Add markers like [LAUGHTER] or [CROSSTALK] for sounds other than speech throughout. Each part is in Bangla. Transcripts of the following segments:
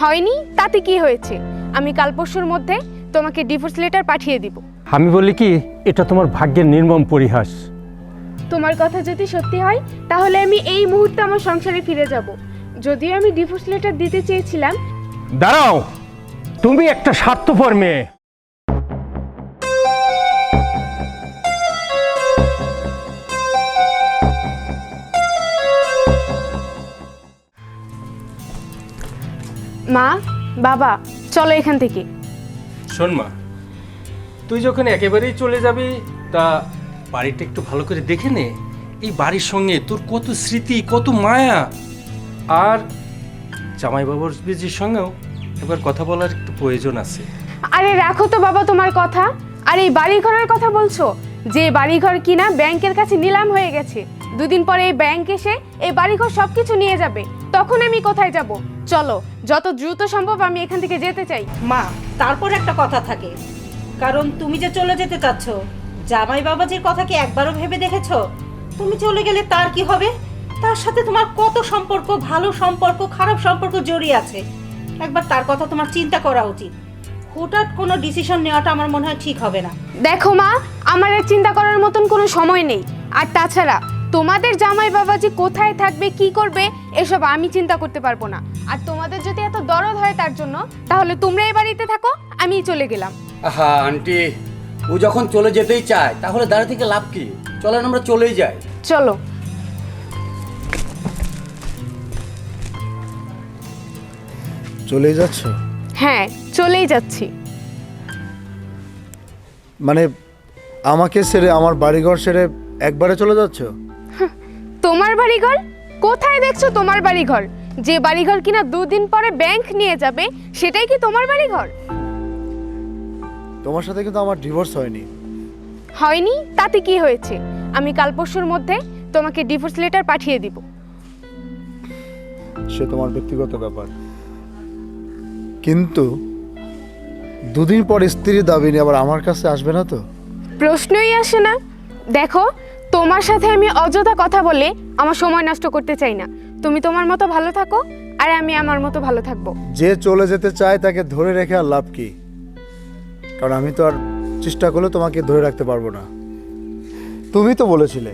হয়নি তাতে কি হয়েছে? আমি কাল পরশুর মধ্যে তোমাকে ডিভোর্স লেটার পাঠিয়ে দিব। আমি বলি কি এটা তোমার ভাগ্যের নির্মম পরিহাস। তোমার কথা যদি সত্যি হয় তাহলে আমি এই মুহূর্তে আমার সংসারে ফিরে যাব। যদিও আমি ডিভোর্স লেটার দিতে চেয়েছিলাম। দাঁড়াও তুমি একটা স্বার্থপর মেয়ে। মা বাবা চলো এখান থেকে। শোন মা তুই যখন একেবারেই চলে যাবি তা বাড়িটা একটু ভালো করে দেখে নে। এই বাড়ির সঙ্গে তোর কত স্মৃতি কত মায়া। আর জামাই বাবার বিজির সঙ্গেও একবার কথা বলার একটু প্রয়োজন আছে। আরে রাখো তো বাবা তোমার কথা। আর এই বাড়ি ঘরের কথা বলছো? যে বাড়িঘর কিনা ব্যাংকের কাছে নিলাম হয়ে গেছে। দুদিন পরে এই ব্যাংক এসে এই বাড়িঘর সব কিছু নিয়ে যাবে। তখন আমি কোথায় যাব? চলো যত দ্রুত সম্ভব আমি এখান থেকে যেতে চাই। মা তারপর একটা কথা থাকে। কারণ তুমি যে চলে যেতে চাচ্ছ জামাই বাবাজির কথা কি একবারও ভেবে দেখেছ তুমি চলে গেলে তার কি হবে? তার সাথে তোমার কত সম্পর্ক ভালো সম্পর্ক খারাপ সম্পর্ক জড়িয়ে আছে। একবার তার কথা তোমার চিন্তা করা উচিত। হঠাৎ কোনো ডিসিশন নেওয়াটা আমার মনে হয় ঠিক হবে না। দেখো মা আমার আর চিন্তা করার মতন কোনো সময় নেই। আর তাছাড়া তোমাদের জামাই বাবাজি কোথায় থাকবে কি করবে এসব আমি চিন্তা করতে পারব না। আর তোমাদের যদি এত দরদ হয় তার জন্য তাহলে তোমরা এই বাড়িতে থাকো আমি চলে গেলাম। আহা আন্টি ও যখন চলে যেতেই চায় তাহলে দাঁড়িয়ে থেকে লাভ কি? চলেন আমরা চলেই যাই। চলো। চলেই যাচ্ছ? হ্যাঁ চলেই যাচ্ছি। মানে আমাকে ছেড়ে আমার বাড়িঘর ছেড়ে একবারে চলে যাচ্ছ? তোমার বাড়িঘর? কোথায় দেখছ তোমার বাড়িঘর? যে বাড়িঘর কিনা দুদিন পরে ব্যাংক নিয়ে যাবে সেটাই কি তোমার বাড়িঘর? তোমার সাথে কিন্তু আমার ডিভোর্স হয়নি। হয়নি? তাতে কি হয়েছে? আমি কাল পরশুর মধ্যে তোমাকে ডিভোর্স লেটার পাঠিয়ে দিব। সে তোমার ব্যক্তিগত ব্যাপার। কিন্তু দুদিন পর স্ত্রীর দাবি নিয়ে আবার আমার কাছে আসবে না তো? প্রশ্নই আসে না। দেখো তোমার সাথে আমি অযথা কথা বলে আমার সময় নষ্ট করতে চাই না। তুমি তোমার মতো ভালো থাকো আর আমি আমার মতো ভালো থাকব। যে চলে যেতে চায় তাকে ধরে রেখে আর লাভ কি? কারণ আমি তো আর চেষ্টা করলে তোমাকে ধরে রাখতে পারব না। তুমি তো বলেছিলে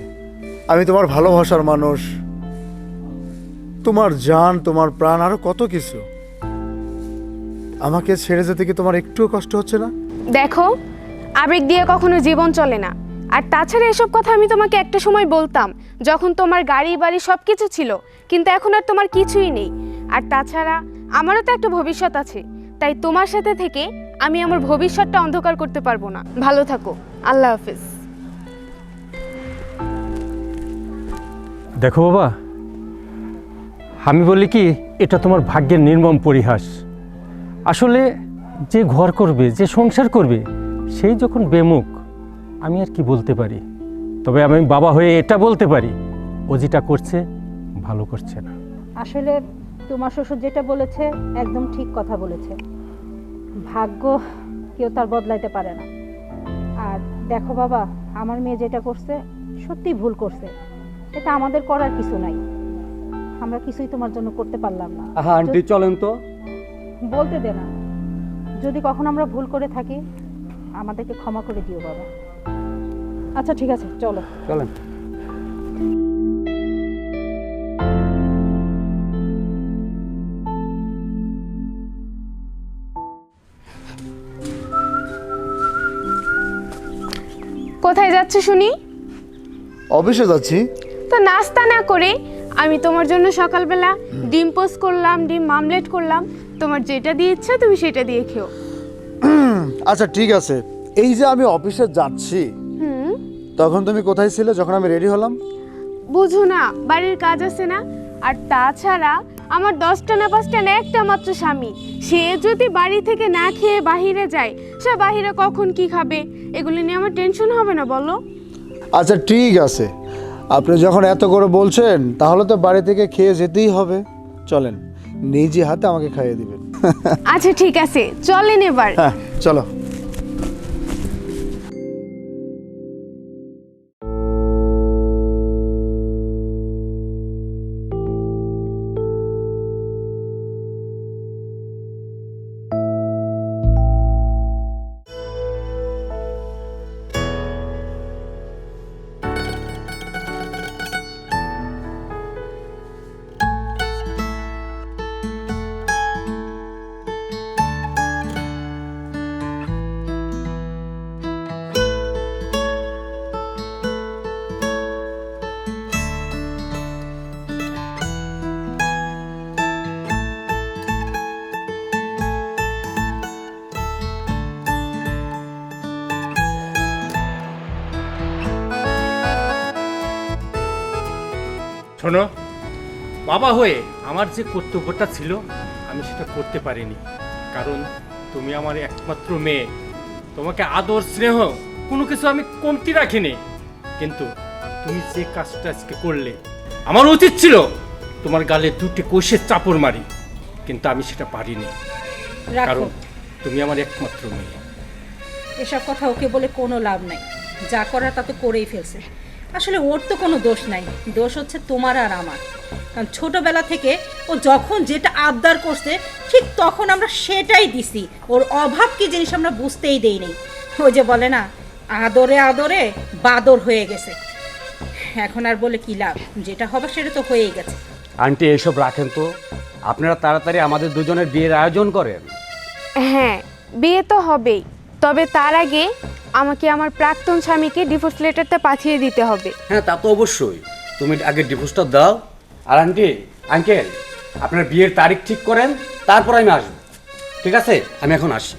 আমি তোমার ভালোবাসার মানুষ। তোমার জান তোমার প্রাণ আরও কত কিছু। আমাকে ছেড়ে যেতে কি তোমার একটুও কষ্ট হচ্ছে না? দেখো আবেগ দিয়ে কখনো জীবন চলে না। আর তাছাড়া এসব কথা আমি তোমাকে একটা সময় বলতাম, যখন তোমার গাড়ি, বাড়ি সব কিছু ছিল, কিন্তু এখন আর তোমার কিছুই নেই। আর তাছাড়া আমারও তো একটা ভবিষ্যৎ আছে, তাই তোমার সাথে থেকে আমি আমার ভবিষ্যৎটা অন্ধকার করতে পারব না। ভালো থাকো। আল্লাহ হাফিজ। দেখো বাবা, আমি বলি কি, এটা তোমার ভাগ্যের নির্মম পরিহাস। আসলে যে ঘর করবে, যে সংসার করবে, সেই যখন বেমুখ আমি আর কি বলতে পারি? তবে আমি বাবা হয়ে এটা বলতে পারি ও যেটা করছে ভালো করছে না। আসলে তোমার শ্বশুর যেটা বলেছে একদম ঠিক কথা বলেছে। ভাগ্য কেউ তার বদলাইতে পারে না। আর দেখো বাবা আমার মেয়ে যেটা করছে সত্যি ভুল করছে। এটা আমাদের করার কিছু নাই। আমরা কিছুই তোমার জন্য করতে পারলাম না। আহা আন্টি চলেন তো। বলতে দে না। যদি কখন আমরা ভুল করে থাকি আমাদেরকে ক্ষমা করে দিও বাবা। আচ্ছা ঠিক আছে চলো। চলেন। কোথায় যাচ্ছে শুনি? অফিসে যাচ্ছি। তো নাস্তা না করে আমি তোমার জন্য সকালবেলা ডিম পোস্ট করলাম ডিম মামলেট করলাম। তোমার যেটা দিয়ে ইচ্ছা তুমি সেটা দিয়ে খেও। আচ্ছা ঠিক আছে। এই যে আমি অফিসে যাচ্ছি তখন তুমি কোথায় ছিলে যখন আমি রেডি হলাম? বুঝো না বাড়ির কাজ আছে না। আর তাছাড়া আমার দশটা না পাঁচটা না একটা মাত্র স্বামী। সে যদি বাড়ি থেকে না খেয়ে বাহিরে যায় সে বাহিরে কখন কি খাবে? এগুলো নিয়ে আমার টেনশন হবে না বলো। আচ্ছা ঠিক আছে। আপনি যখন এত করে বলছেন তাহলে তো বাড়ি থেকে খেয়ে যেতেই হবে। চলেন নিজে হাতে আমাকে খাইয়ে দিবেন। আচ্ছা ঠিক আছে। চলেন এবার। হ্যাঁ চলো। শোনো বাবা হয়ে আমার যে কর্তব্যটা ছিল আমি সেটা করতে পারিনি। কারণ তুমি আমার একমাত্র মেয়ে। তোমাকে আদর স্নেহ কোনো কিছু আমি কমতি রাখিনি। কিন্তু তুমি যে কাজটা আজকে করলে আমার উচিত ছিল তোমার গালে দুটি কোষের চাপড় মারি কিন্তু আমি সেটা পারিনি। কারণ তুমি আমার একমাত্র মেয়ে। এসব কথা ওকে বলে কোনো লাভ নাই। যা করার তা তো করেই ফেলছে। আসলে ওর তো কোনো দোষ নাই। দোষ হচ্ছে তোমার আর আমার। কারণ ছোটোবেলা থেকে ও যখন যেটা আবদার করছে ঠিক তখন আমরা সেটাই দিছি। ওর অভাব কি জিনিস আমরা বুঝতেই দেই নেই ওই যে বলে না আদরে আদরে বাদর হয়ে গেছে। এখন আর বলে কি লাভ? যেটা হবে সেটা তো হয়েই গেছে। আন্টি এইসব রাখেন তো। আপনারা তাড়াতাড়ি আমাদের দুজনের বিয়ের আয়োজন করেন। হ্যাঁ বিয়ে তো হবেই। তবে তার আগে আমাকে আমার প্রাক্তন স্বামীকে ডিভোর্স লেটারটা পাঠিয়ে দিতে হবে। হ্যাঁ তা তো অবশ্যই। তুমি আগে ডিভোর্সটা দাও। আর আন্টি আঙ্কেল আপনার বিয়ের তারিখ ঠিক করেন, তারপর আমি আসব। ঠিক আছে? আমি এখন আসি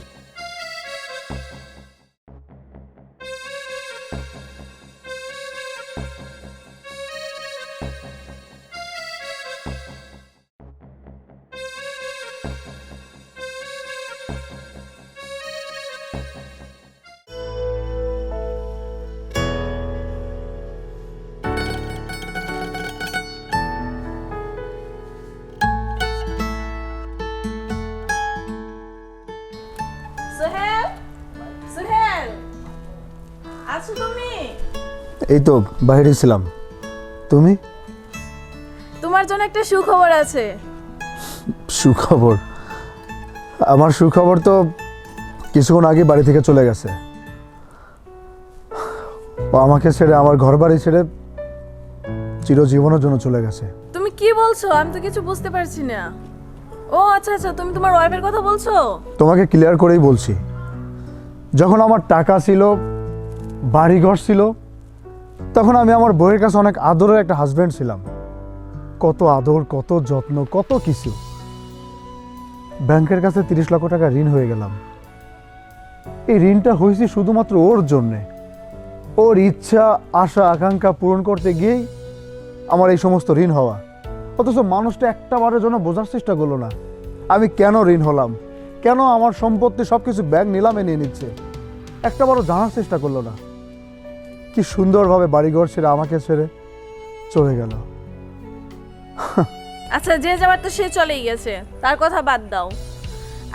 এই তো বাইরে ছিলাম। তুমি? তোমার জন্য একটা সুখবর আছে। সুখবর? আমার সুখবর তো কিছুক্ষণ আগে বাড়ি থেকে চলে গেছে। ও আমাকে ছেড়ে আমার ঘর বাড়ি ছেড়ে চিরজীবনের জন্য চলে গেছে। তুমি কি বলছো? আমি তো কিছু বুঝতে পারছি না। ও আচ্ছা আচ্ছা তুমি তোমার ওয়াইফের কথা বলছো? তোমাকে ক্লিয়ার করেই বলছি। যখন আমার টাকা ছিল বাড়িঘর ছিল তখন আমি আমার বইয়ের কাছে অনেক আদরের একটা হাজব্যান্ড ছিলাম। কত আদর, কত যত্ন, কত কিছু। ব্যাংকের কাছে তিরিশ লক্ষ টাকা ঋণ হয়ে গেলাম। এই ঋণটা হয়েছে শুধুমাত্র ওর জন্যে। ওর ইচ্ছা, আশা, আকাঙ্ক্ষা পূরণ করতে গিয়েই আমার এই সমস্ত ঋণ হওয়া। অথচ মানুষটা একটা বারের জন্য বোঝার চেষ্টা করল না। আমি কেন ঋণ হলাম? কেন আমার সম্পত্তি সব কিছু ব্যাংক নিলামে নিয়ে নিচ্ছে? একটা বারও জানার চেষ্টা করল না। কি সুন্দরভাবে বাড়িঘর ছেড়ে আমাকে ছেড়ে চলে গেল। আচ্ছা যে যাবার তো সে চলেই গেছে। তার কথা বাদ দাও।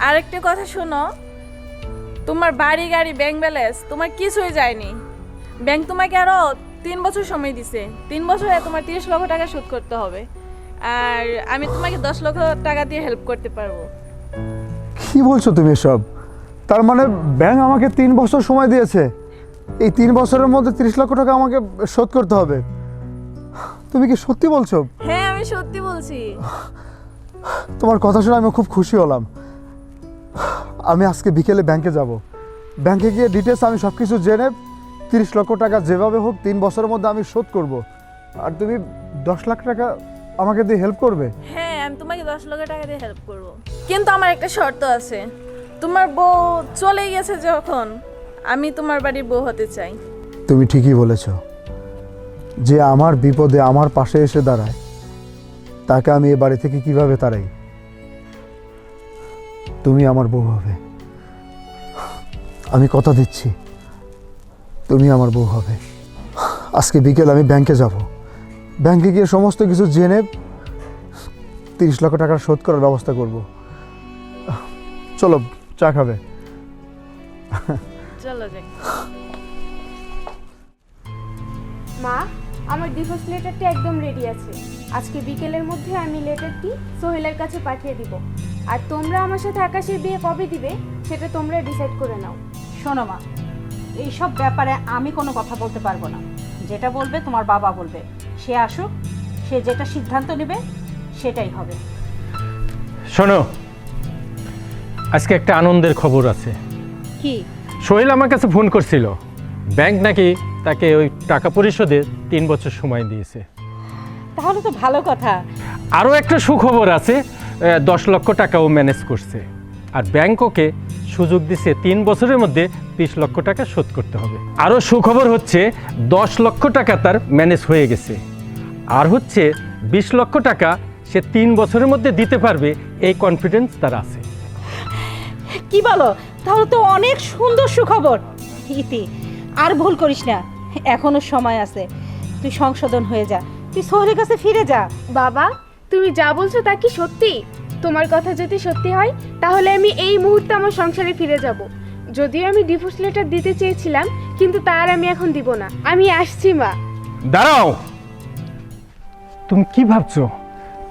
আরেকটা কথা শোনো তোমার বাড়ি গাড়ি ব্যাংক ব্যালেন্স তোমার কিছুই যায়নি। ব্যাংক তোমাকে আরও তিন বছর সময় দিছে। তিন বছরে তোমার তিরিশ লক্ষ টাকা শোধ করতে হবে। আর আমি তোমাকে দশ লক্ষ টাকা দিয়ে হেল্প করতে পারব। কি বলছো তুমি সব তার মানে ব্যাংক আমাকে তিন বছর সময় দিয়েছে? এই তিন বছরের মধ্যে তিরিশ লক্ষ টাকা আমাকে শোধ করতে হবে। তুমি কি সত্যি বলছো? হ্যাঁ আমি সত্যি বলছি। তোমার কথা শুনে আমি খুব খুশি হলাম। আমি আজকে বিকেলে ব্যাংকে যাব। ব্যাংকে গিয়ে ডিটেলস আমি সব কিছু জেনে তিরিশ লক্ষ টাকা যেভাবে হোক তিন বছরের মধ্যে আমি শোধ করব। আর তুমি দশ লাখ টাকা আমাকে দিয়ে হেল্প করবে? হ্যাঁ আমি তোমাকে দশ লক্ষ টাকা দিয়ে হেল্প করব। কিন্তু আমার একটা শর্ত আছে। তোমার বউ চলে গেছে যখন। আমি তোমার বাড়ির বউ হতে চাই। তুমি ঠিকই বলেছ। যে আমার বিপদে আমার পাশে এসে দাঁড়ায়, তাকে আমি এ বাড়ি থেকে কীভাবে তাড়াই? তুমি আমার বউ হবে। আমি কথা দিচ্ছি, তুমি আমার বউ হবে। আজকে বিকেল আমি ব্যাংকে যাব। ব্যাংকে গিয়ে সমস্ত কিছু জেনে তিরিশ লক্ষ টাকা শোধ করার ব্যবস্থা করব। চলো, চা খাবে। চলো যাই। মা আমার ডিভোর্স লেটারটি একদম রেডি আছে। আজকে বিকেলের মধ্যে আমি লেটারটি সোহেলের কাছে পাঠিয়ে দিব। আর তোমরা আমার সাথে আকাশের বিয়ে কবে দিবে সেটা তোমরা ডিসাইড করে নাও। শোনো মা এইসব ব্যাপারে আমি কোনো কথা বলতে পারব না। যেটা বলবে তোমার বাবা বলবে। সে আসুক সে যেটা সিদ্ধান্ত নেবে সেটাই হবে। শোনো আজকে একটা আনন্দের খবর আছে। কি? সোহেল আমার কাছে ফোন করছিল। ব্যাংক নাকি তাকে ওই টাকা পরিশোধে তিন বছর সময় দিয়েছে। তাহলে তো ভালো কথা। আরও একটা সুখবর আছে দশ লক্ষ টাকাও ম্যানেজ করছে। আর ব্যাংক ওকে সুযোগ দিচ্ছে তিন বছরের মধ্যে বিশ লক্ষ টাকা শোধ করতে হবে। আরও সুখবর হচ্ছে দশ লক্ষ টাকা তার ম্যানেজ হয়ে গেছে। আর হচ্ছে বিশ লক্ষ টাকা সে তিন বছরের মধ্যে দিতে পারবে এই কনফিডেন্স তার আছে। কি বলো? তাহলে তো অনেক সুন্দর সুখবর। ইতি আর ভুল করিস না। এখনও সময় আছে। তুই সংশোধন হয়ে যা। তুই সোহেলের কাছে ফিরে যা। বাবা তুমি যা বলছো তা কি সত্যি? তোমার কথা যদি সত্যি হয় তাহলে আমি এই মুহূর্তে আমার সংসারে ফিরে যাব। যদিও আমি ডিভোর্স লেটার দিতে চেয়েছিলাম কিন্তু তার আমি এখন দিব না। আমি আসছি মা। দাঁড়াও। তুমি কি ভাবছ?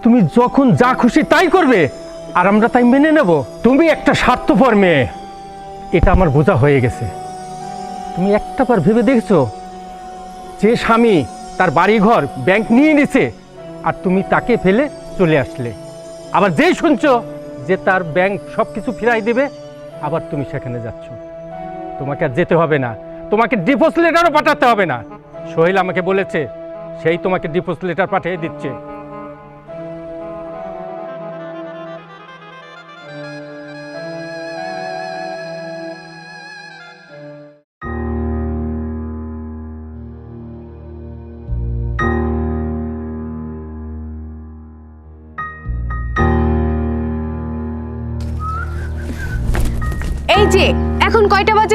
তুমি যখন যা খুশি তাই করবে আর আমরা তাই মেনে নেব। তুমি একটা স্বার্থপর মেয়ে। এটা আমার বোঝা হয়ে গেছে। তুমি একটাবার ভেবে দেখছ? যে স্বামী তার বাড়িঘর ব্যাংক নিয়ে নিছে আর তুমি তাকে ফেলে চলে আসলে। আবার যেই শুনছো যে তার ব্যাংক সব কিছু ফিরাই দেবে, আবার তুমি সেখানে যাচ্ছ। তোমাকে আর যেতে হবে না। তোমাকে ডিভোর্স লেটারও পাঠাতে হবে না। সোহেল আমাকে বলেছে, সেই তোমাকে ডিভোর্স লেটার পাঠিয়ে দিচ্ছে।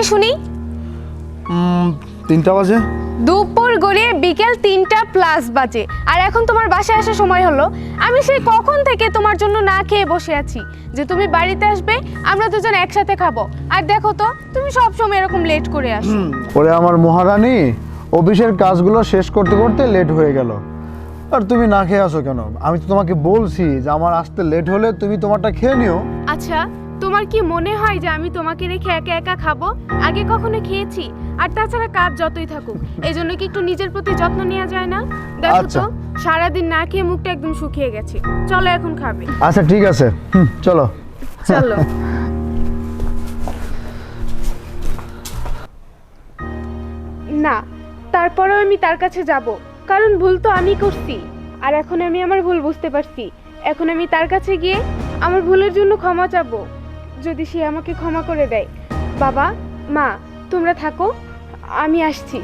শুনি। তিনটা বাজে। দুপুর গড়িয়ে বিকেল তিনটা প্লাস বাজে। আর এখন তোমার বাসায় আসার সময় হলো। আমি সেই কখন থেকে তোমার জন্য না খেয়ে বসে আছি। যে তুমি বাড়িতে আসবে আমরা দুজন একসাথে খাব। আর দেখো তো তুমি সব সময় এরকম লেট করে আসো। ওরে আমার মহারানী অফিসের কাজগুলো শেষ করতে করতে লেট হয়ে গেল। আর তুমি না খেয়ে আসো কেন? আমি তো তোমাকে বলছি যে আমার আসতে লেট হলে তুমি তোমারটা খেয়ে নিও। আচ্ছা তোমার কি মনে হয় যে আমি তোমাকে রেখে একা একা খাব? আগে কখনো খেয়েছি আর তাছাড়া কাজ যতই থাকুক এই জন্য কি একটু নিজের প্রতি যত্ন নেওয়া যায় না? দেখো আচ্ছা। তো সারাদিন না খেয়ে মুখটা একদম শুকিয়ে গেছে। চলো এখন খাবে। আচ্ছা ঠিক আছে। হুম, চলো। চলো। না তারপরেও আমি তার কাছে যাব। কারণ ভুল তো আমি করছি। আর এখন আমি আমার ভুল বুঝতে পারছি। এখন আমি তার কাছে গিয়ে আমার ভুলের জন্য ক্ষমা চাবো। যদি সে আমাকে ক্ষমা করে দেয়। বাবা, মা, তোমরা থাকো, আমি আসছি।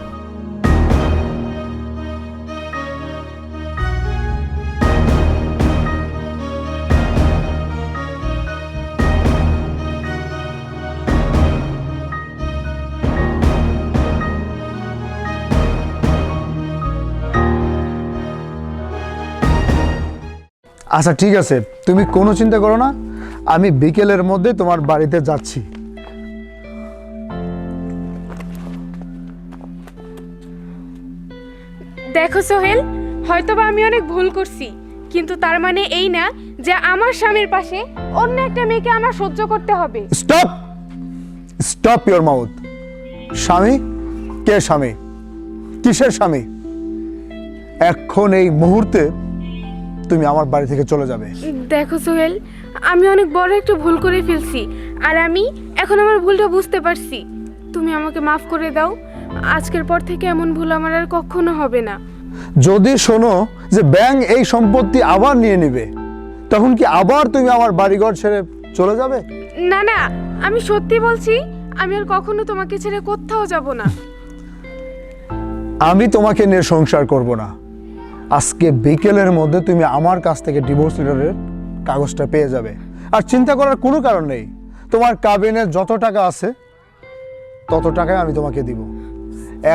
আচ্ছা ঠিক আছে। তুমি কোনো চিন্তা করো না। আমি বিকেলের মধ্যে তোমার বাড়িতে যাচ্ছি। দেখো সোহেল হয়তোবা আমি অনেক ভুল করছি কিন্তু তার মানে এই না যে আমার স্বামীর পাশে অন্য একটা মেয়েকে আমার সহ্য করতে হবে। স্টপ স্টপ ইওর মাউথ স্বামী? কে স্বামী? কিসের স্বামী? এখন এই মুহূর্তে তুমি আমার বাড়ি থেকে চলে যাবে। দেখো সোহেল আমি অনেক বড় একটা ভুল করে ফেলছি আর আমি এখন আমার ভুলটা বুঝতে পারছি। তুমি আমাকে মাফ করে দাও আজকের পর থেকে এমন ভুল আমার আর কখনো হবে না। যদি শোনো যে ব্যাংক এই সম্পত্তি আবার নিয়ে নেবে তখন কি আবার তুমি আমার বাড়িঘর ছেড়ে চলে যাবে? না না আমি সত্যি বলছি আমি আর কখনো তোমাকে ছেড়ে কোথাও যাব না। আমি তোমাকে নিয়ে সংসার করব না। আজকে বিকেলের মধ্যে তুমি আমার কাছ থেকে ডিভোর্স লেটারের কাগজটা পেয়ে যাবে। আর চিন্তা করার কোনো কারণ নেই। তোমার কাবিনের যত টাকা আছে, তত টাকাই আমি তোমাকে দিব।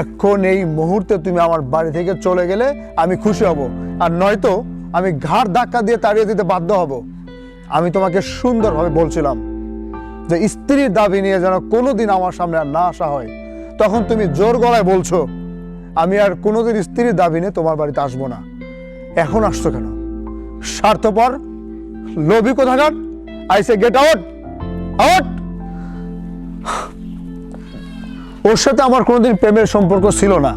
এখন এই মুহূর্তে তুমি আমার বাড়ি থেকে চলে গেলে আমি খুশি হব। আর নয়তো আমি ঘাড় ধাক্কা দিয়ে তাড়িয়ে দিতে বাধ্য হব। আমি তোমাকে সুন্দরভাবে বলছিলাম যে স্ত্রীর দাবি নিয়ে যেন কোনোদিন আমার সামনে আর না আসা হয়। তখন তুমি জোর গলায় বলছো, আমি আর কোনোদিন স্ত্রীর দাবি নিয়ে তোমার বাড়িতে আসব না। এখন আসছো কেন? স্বার্থপর লোভী কোথাকার? আইসে গেট আউট আউট ওর সাথে আমার কোনোদিন প্রেমের সম্পর্ক ছিল না।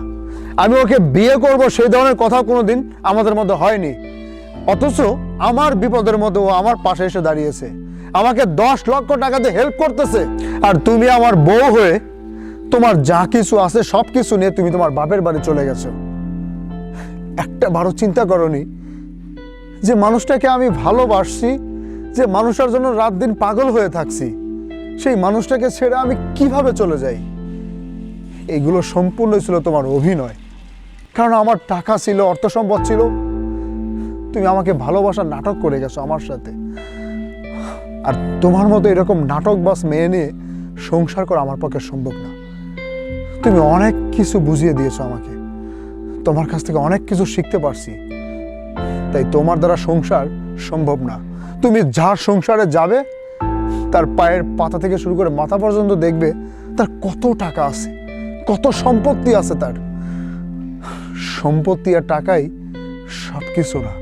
আমি ওকে বিয়ে করব সেই ধরনের কথা কোনোদিন আমাদের মধ্যে হয়নি। অথচ আমার বিপদের মধ্যে ও আমার পাশে এসে দাঁড়িয়েছে। আমাকে দশ লক্ষ টাকাতে হেল্প করতেছে। আর তুমি আমার বউ হয়ে তোমার যা কিছু আছে সব কিছু নিয়ে তুমি তোমার বাপের বাড়ি চলে গেছো। একটা বারো চিন্তা করনি যে মানুষটাকে আমি ভালোবাসছি, যে মানুষটার জন্য রাত দিন পাগল হয়ে থাকছি, সেই মানুষটাকে ছেড়ে আমি কীভাবে চলে যাই? এগুলো সম্পূর্ণ ছিল তোমার অভিনয়। কারণ আমার টাকা ছিল অর্থ সম্পদ ছিল। তুমি তুমি আমাকে ভালোবাসার নাটক করে গেছো আমার সাথে। আর তোমার মতো এরকম নাটক বাস মেয়ে নিয়ে সংসার করা আমার পক্ষে সম্ভব না। তুমি অনেক কিছু বুঝিয়ে দিয়েছ আমাকে। তোমার কাছ থেকে অনেক কিছু শিখতে পারছি। তাই তোমার দ্বারা সংসার সম্ভব না। তুমি যার সংসারে যাবে, তার পায়ের পাতা থেকে শুরু করে মাথা পর্যন্ত দেখবে তার কত টাকা আছে, কত সম্পত্তি আছে তার। সম্পত্তি আর টাকাই সব কিছু না।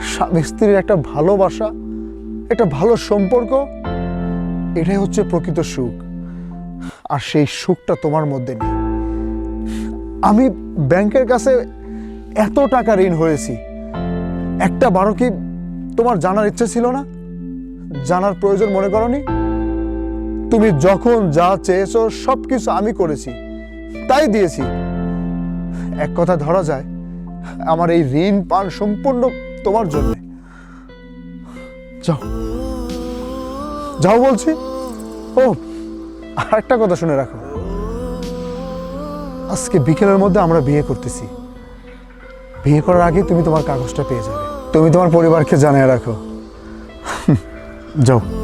স্বামী স্ত্রীর একটা ভালোবাসা, একটা ভালো সম্পর্ক, এটাই হচ্ছে প্রকৃত সুখ। আর সেই সুখটা তোমার মধ্যে নেই। আমি ব্যাংকের কাছে এত টাকা ঋণ হয়েছি। একটা বারো কি তোমার জানার ইচ্ছে ছিল না? জানার প্রয়োজন মনে করনি? তুমি যখন যা চেয়েছো সব কিছু আমি করেছি, তাই দিয়েছি। এক কথা ধরা যায়, আমার এই ঋণ পান সম্পূর্ণ তোমার জন্য। যাও। যাও বলছি। ও আর একটা কথা শুনে রাখো। আজকে বিকেলের মধ্যে আমরা বিয়ে করতেছি। বিয়ে করার আগে তুমি তোমার কাগজটা পেয়ে যাবে। তুমি তোমার পরিবারকে জানিয়ে রাখো। [LAUGHS] যাও।